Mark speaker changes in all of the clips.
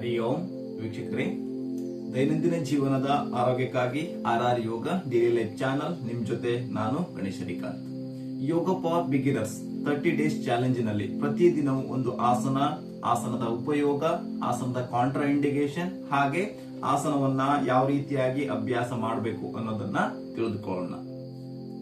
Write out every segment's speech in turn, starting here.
Speaker 1: ಹರಿ ಓಂ ವೀಕ್ಷಕರೇ, ದೈನಂದಿನ ಜೀವನದ ಆರೋಗ್ಯಕ್ಕಾಗಿ R R Yoga daily life channel ನಿಮ್ ಜೊತೆ ನಾನು Ganesh yoga for beginners thirty days ಚಾಲೆಂಜ್ನಲ್ಲಿ ಪ್ರತಿದಿನವೂ ಒಂದು ಆಸನ, ಆಸನದ ಉಪಯೋಗ, ಆಸನದ ಕಾಂಟ್ರಾ ಇಂಡಿಕೇಶನ್ ಹಾಗೆ ಆಸನವನ್ನ ಯಾವ ರೀತಿಯಾಗಿ ಅಭ್ಯಾಸ ಮಾಡಬೇಕು ಅನ್ನೋದನ್ನ ತಿಳಿದುಕೊಳ್ಳೋಣ.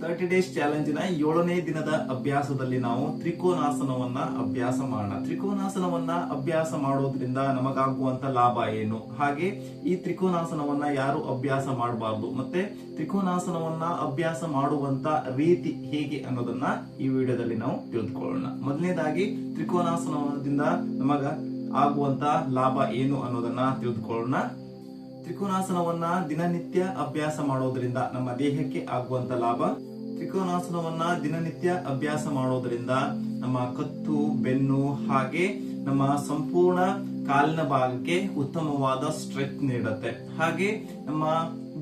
Speaker 1: ತರ್ಟಿ ಡೇಸ್ ಚಾಲೆಂಜಿನ ಏಳನೇ ದಿನದ ಅಭ್ಯಾಸದಲ್ಲಿ ನಾವು ತ್ರಿಕೋನಾಸನವನ್ನ ಅಭ್ಯಾಸ ಮಾಡೋಣ. ತ್ರಿಕೋನಾಸನವನ್ನ ಅಭ್ಯಾಸ ಮಾಡೋದ್ರಿಂದ ನಮಗಾಗುವಂತ ಲಾಭ ಏನು? ಹಾಗೆ ಈ ತ್ರಿಕೋನಾಸನವನ್ನ ಯಾರು ಅಭ್ಯಾಸ ಮಾಡಬಾರ್ದು? ಮತ್ತೆ ತ್ರಿಕೋನಾಸನವನ್ನ ಅಭ್ಯಾಸ ಮಾಡುವಂತ ರೀತಿ ಹೇಗೆ ಅನ್ನೋದನ್ನ ಈ ವಿಡಿಯೋದಲ್ಲಿ ನಾವು ತಿಳಿದುಕೊಳ್ಳೋಣ ಮೊದಲನೇದಾಗಿ ತ್ರಿಕೋನಾಸನದಿಂದ ನಮಗ ಆಗುವಂತ ಲಾಭ ಏನು ಅನ್ನೋದನ್ನ ತಿಳಿದುಕೊಳ್ಳೋಣ ತ್ರಿಕೋನಾಸನವನ್ನ ದಿನನಿತ್ಯ ಅಭ್ಯಾಸ ಮಾಡೋದ್ರಿಂದ ನಮ್ಮ ದೇಹಕ್ಕೆ ಆಗುವಂತ ಲಾಭ ತ್ರಿಕೋನಾಸನವನ್ನ ದಿನನಿತ್ಯ ಅಭ್ಯಾಸ ಮಾಡೋದ್ರಿಂದ ನಮ್ಮ ಕತ್ತು, ಬೆನ್ನು ಹಾಗೆ ನಮ್ಮ ಸಂಪೂರ್ಣ ಕಾಲಿನ ಭಾಗಕ್ಕೆ ಉತ್ತಮವಾದ ಸ್ಟ್ರೆಚ್ ನೀಡುತ್ತೆ. ಹಾಗೆ ನಮ್ಮ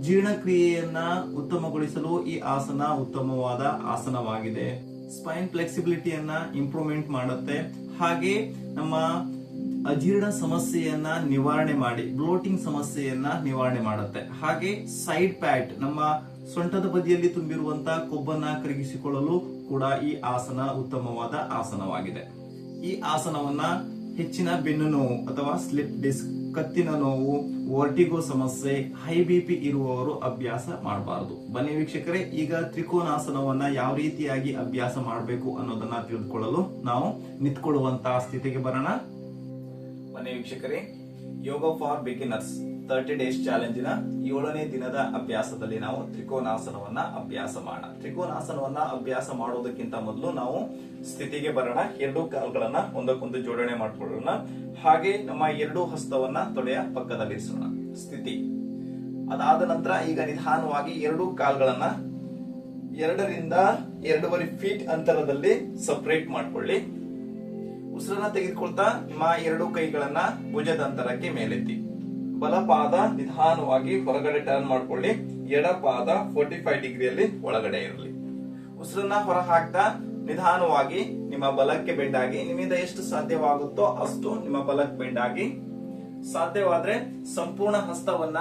Speaker 1: ಜೀರ್ಣಕ್ರಿಯೆಯನ್ನ ಉತ್ತಮಗೊಳಿಸಲು ಈ ಆಸನ ಉತ್ತಮವಾದ ಆಸನವಾಗಿದೆ. ಸ್ಪೈನ್ ಫ್ಲೆಕ್ಸಿಬಿಲಿಟಿಯನ್ನ ಇಂಪ್ರೂವ್ಮೆಂಟ್ ಮಾಡುತ್ತೆ. ಹಾಗೆ ನಮ್ಮ ಅಜೀರ್ಣ ಸಮಸ್ಯೆಯನ್ನ ನಿವಾರಣೆ ಮಾಡಿ, ಬ್ಲೋಟಿಂಗ್ ಸಮಸ್ಯೆಯನ್ನ ನಿವಾರಣೆ ಮಾಡುತ್ತೆ. ಹಾಗೆ ಸೈಡ್ ಪ್ಯಾಟ್, ನಮ್ಮ ಸೊಂಟದ ಬದಿಯಲ್ಲಿ ತುಂಬಿರುವಂತಹ ಕೊಬ್ಬನ್ನ ಕರಗಿಸಿಕೊಳ್ಳಲು ಕೂಡ ಈ ಆಸನ ಉತ್ತಮವಾದ ಆಸನವಾಗಿದೆ. ಈ ಆಸನವನ್ನ ಹೆಚ್ಚಿನ ಬೆನ್ನು ನೋವು ಅಥವಾ ಸ್ಲಿಪ್ ಡಿಸ್ಕ್, ಕತ್ತಿನ ನೋವು, ವರ್ಟಿಗೋ ಸಮಸ್ಯೆ, ಹೈ ಬಿ ಪಿ ಇರುವವರು ಅಭ್ಯಾಸ ಮಾಡಬಾರದು. ಬನ್ನಿ ವೀಕ್ಷಕರೇ, ಈಗ ತ್ರಿಕೋನಾಸನವನ್ನ ಯಾವ ರೀತಿಯಾಗಿ ಅಭ್ಯಾಸ ಮಾಡಬೇಕು ಅನ್ನೋದನ್ನ ತಿಳಿದುಕೊಳ್ಳಲು ನಾವು ನಿಂತ್ಕೊಳ್ಳುವಂತಹ ಸ್ಥಿತಿಗೆ ಬರೋಣ. ಬನ್ನಿ ವೀಕ್ಷಕರೇ yoga for beginners thirty days ಚಾಲೆಂಜಿನ ಏಳನೇ ದಿನದ ಅಭ್ಯಾಸದಲ್ಲಿ ನಾವು ತ್ರಿಕೋನಾಸನವನ್ನ ಅಭ್ಯಾಸ ಮಾಡೋಣ. ತ್ರಿಕೋನಾಸನವನ್ನ ಅಭ್ಯಾಸ ಮಾಡೋದಕ್ಕಿಂತ ಮೊದಲು ನಾವು ಸ್ಥಿತಿಗೆ ಬರೋಣ. ಎರಡು ಕಾಲುಗಳನ್ನ ಒಂದಕ್ಕೊಂದು ಜೋಡಣೆ ಮಾಡ್ಕೊಳ್ಳೋಣ. ಹಾಗೆ ನಮ್ಮ ಎರಡು ಹಸ್ತವನ್ನ ತೊಡೆಯ ಪಕ್ಕದಲ್ಲಿರಿಸೋಣ ಸ್ಥಿತಿ. ಅದಾದ ನಂತರ ಈಗ ನಿಧಾನವಾಗಿ ಎರಡು ಕಾಲ್ಗಳನ್ನ ಎರಡರಿಂದ ಎರಡೂವರೆ ಫೀಟ್ ಅಂತರದಲ್ಲಿ ಸಪರೇಟ್ ಮಾಡ್ಕೊಳ್ಳಿ. ಉಸಿರನ್ನ ತೆಗೆದುಕೊಳ್ತಾ ನಿಮ್ಮ ಎರಡು ಕೈಗಳನ್ನ ಭುಜದ ಅಂತರಕ್ಕೆ ಮೇಲೆತ್ತಿ. ಬಲಪಾದ ನಿಧಾನವಾಗಿ ಹೊರಗಡೆ ಟರ್ನ್ ಮಾಡ್ಕೊಳ್ಳಿ. ಎಡಪಾದ ಫೋರ್ಟಿ ಫೈವ್ ಡಿಗ್ರಿಯಲ್ಲಿ ಒಳಗಡೆ ಇರಲಿ. ಉಸಿರನ್ನ ಹೊರ ಹಾಕ್ತಾ ನಿಧಾನವಾಗಿ ನಿಮ್ಮ ಬಲಕ್ಕೆ ಬೆಂಡಾಗಿ, ನಿಮ್ಮಿಂದ ಎಷ್ಟು ಸಾಧ್ಯವಾಗುತ್ತೋ ಅಷ್ಟು ನಿಮ್ಮ ಬಲಕ್ಕೆ ಬೆಂಡಾಗಿ. ಸಾಧ್ಯವಾದ್ರೆ ಸಂಪೂರ್ಣ ಹಸ್ತವನ್ನ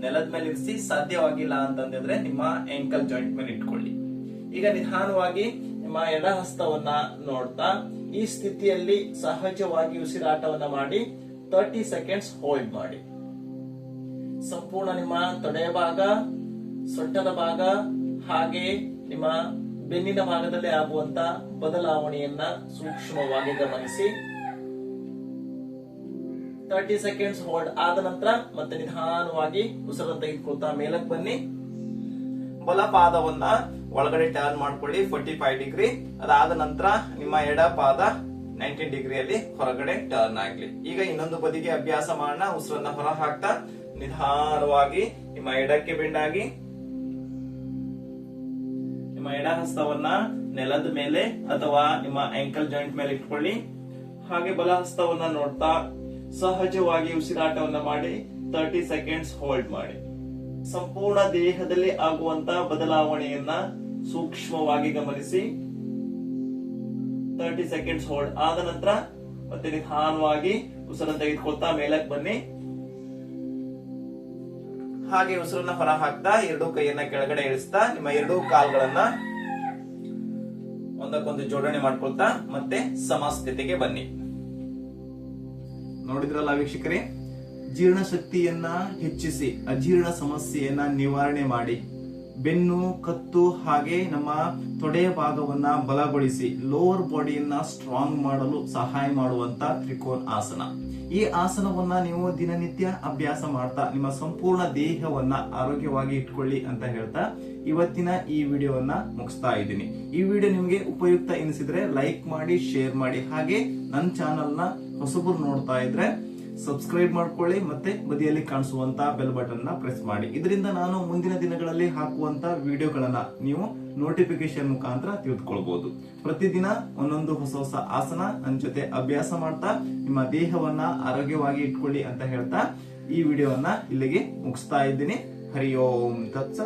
Speaker 1: ನೆಲದ ಮೇಲೆ ಇರಿಸಿ, ಸಾಧ್ಯವಾಗಿಲ್ಲ ಅಂತಂದ್ರೆ ನಿಮ್ಮ ಎಂಕಲ್ ಜಾಯಿಂಟ್ ಮೇಲೆ ಇಟ್ಕೊಳ್ಳಿ. ಈಗ ನಿಧಾನವಾಗಿ ನಿಮ್ಮ ಎಡ ಹಸ್ತವನ್ನ ನೋಡ್ತಾ ಈ ಸ್ಥಿತಿಯಲ್ಲಿ ಸಹಜವಾಗಿ ಉಸಿರಾಟವನ್ನ ಮಾಡಿ ತರ್ಟಿ ಸೆಕೆಂಡ್ಸ್ ಹೋಲ್ಡ್ ಮಾಡಿ. ಸಂಪೂರ್ಣ ನಿಮ್ಮ ತೊಡೆಯ ಭಾಗ, ಸೊಂಟದ ಭಾಗ, ಹಾಗೆ ನಿಮ್ಮ ಬೆನ್ನಿನ ಭಾಗದಲ್ಲಿ ಆಗುವಂತ ಬದಲಾವಣೆಯನ್ನ ಸೂಕ್ಷ್ಮವಾಗಿ ಗಮನಿಸಿ. ತರ್ಟಿ ಸೆಕೆಂಡ್ಸ್ ಹೋಲ್ಡ್ ಆದ ನಂತರ ಮತ್ತೆ ನಿಧಾನವಾಗಿ ಉಸಿರನ್ನು ತೆಗೆದುಕೊಳ್ತಾ ಮೇಲಕ್ಕೆ ಬನ್ನಿ. ಬಲ ಪಾದವನ್ನ ಒಳಗಡೆ ಟರ್ನ್ ಮಾಡ್ಕೊಳ್ಳಿ ಫೋರ್ಟಿ ಫೈವ್ ಡಿಗ್ರಿ ಅದಾದ ನಂತರ ನಿಮ್ಮ ಎಡ ಪಾದ ನೈಂಟಿ ಡಿಗ್ರಿಯಲ್ಲಿ ಹೊರಗಡೆ ಟರ್ನ್ ಆಗ್ಲಿ. ಈಗ ಇನ್ನೊಂದು ಬದಿಗೆ ಅಭ್ಯಾಸ ಮಾಡೋಣ. ಉಸಿರನ್ನ ಹೊರ ಹಾಕ್ತಾ ನಿಧಾನವಾಗಿ ನಿಮ್ಮ ಎಡಕ್ಕೆ ಬೆಂಡಾಗಿ ನಿಮ್ಮ ಎಡ ಹಸ್ತವನ್ನ ನೆಲದ ಮೇಲೆ ಅಥವಾ ನಿಮ್ಮ ಆಂಕಲ್ ಜಾಯಿಂಟ್ ಮೇಲೆ ಇಟ್ಕೊಳ್ಳಿ. ಹಾಗೆ ಬಲ ಹಸ್ತವನ್ನ ನೋಡ್ತಾ ಸಹಜವಾಗಿ ಉಸಿರಾಟವನ್ನ ಮಾಡಿ ತರ್ಟಿ ಸೆಕೆಂಡ್ಸ್ ಹೋಲ್ಡ್ ಮಾಡಿ. ಸಂಪೂರ್ಣ ದೇಹದಲ್ಲಿ ಆಗುವಂತ ಬದಲಾವಣೆಯನ್ನ ಸೂಕ್ಷ್ಮವಾಗಿ ಗಮನಿಸಿ. ತರ್ಟಿ ಸೆಕೆಂಡ್ಸ್ ಹೋಲ್ಡ್ ಆದ ನಂತರ ಮತ್ತೆ ನಿಧಾನವಾಗಿ ಉಸಿರನ್ನು ತೆಗೆದುಕೊಳ್ತಾ ಮೇಲಕ್ಕೆ ಬನ್ನಿ. ಹಾಗೆ ಉಸಿರನ್ನ ಹೊರ ಹಾಕ್ತಾ ಎರಡೂ ಕೈಯನ್ನ ಕೆಳಗಡೆ ಇಳಿಸ್ತಾ ನಿಮ್ಮ ಎರಡೂ ಕಾಲ್ಗಳನ್ನ ಒಂದಕ್ಕೊಂದು ಜೋಡಣೆ ಮಾಡ್ಕೊಳ್ತಾ ಮತ್ತೆ ಸಮಸ್ಥಿತಿಗೆ ಬನ್ನಿ. ನೋಡಿದ್ರಲ್ಲ ವೀಕ್ಷಕರೇ? ಜೀರ್ಣಶಕ್ತಿಯನ್ನ ಹೆಚ್ಚಿಸಿ, ಅಜೀರ್ಣ ಸಮಸ್ಯೆಯನ್ನ ನಿವಾರಣೆ ಮಾಡಿ, ಬೆನ್ನು, ಕತ್ತು ಹಾಗೆ ನಮ್ಮ ತೊಡೆಯ ಭಾಗವನ್ನ ಬಲಗೊಳಿಸಿ ಲೋವರ್ ಬಾಡಿಯನ್ನ ಸ್ಟ್ರಾಂಗ್ ಮಾಡಲು ಸಹಾಯ ಮಾಡುವಂತ ತ್ರಿಕೋನ್ ಆಸನ. ಈ ಆಸನವನ್ನ ನೀವು ದಿನನಿತ್ಯ ಅಭ್ಯಾಸ ಮಾಡ್ತಾ, ನಿಮ್ಮ ಸಂಪೂರ್ಣ ದೇಹವನ್ನ ಆರೋಗ್ಯವಾಗಿ ಇಟ್ಕೊಳ್ಳಿ ಅಂತ ಹೇಳ್ತಾ ಇವತ್ತಿನ ಈ ವಿಡಿಯೋವನ್ನ ಮುಗಿಸ್ತಾ ಇದ್ದೀನಿ. ಈ ವಿಡಿಯೋ ನಿಮಗೆ ಉಪಯುಕ್ತ ಎನಿಸಿದ್ರೆ ಲೈಕ್ ಮಾಡಿ ಶೇರ್ ಮಾಡಿ, ಹಾಗೆ ನನ್ನ ಚಾನಲ್ನ ಹೊಸಬರು ನೋಡ್ತಾ ಇದ್ರೆ ಸಬ್ಸ್ಕ್ರೈಬ್ ಮಾಡ್ಕೊಳ್ಳಿ ಮತ್ತೆ ಬದಿಯಲ್ಲಿ ಕಾಣಿಸುವಂತ ಬೆಲ್ ಬಟನ್ನ ಪ್ರೆಸ್ ಮಾಡಿ. ಇದರಿಂದ ನಾನು ಮುಂದಿನ ದಿನಗಳಲ್ಲಿ ಹಾಕುವಂತ ವಿಡಿಯೋಗಳನ್ನ ನೀವು ನೋಟಿಫಿಕೇಶನ್ ಮುಖಾಂತರ ತಿಳಿದುಕೊಳ್ಬಹುದು ಪ್ರತಿದಿನ ಒಂದೊಂದು ಹೊಸ ಹೊಸ ಆಸನ ನನ್ನ ಜೊತೆ ಅಭ್ಯಾಸ ಮಾಡ್ತಾ, ನಿಮ್ಮ ದೇಹವನ್ನ ಆರೋಗ್ಯವಾಗಿ ಇಟ್ಕೊಳ್ಳಿ ಅಂತ ಹೇಳ್ತಾ ಈ ವಿಡಿಯೋವನ್ನ ಇಲ್ಲಿಗೆ ಮುಗಿಸ್ತಾ ಇದ್ದೀನಿ. ಹರಿ ಓಂ. ತತ್ಸ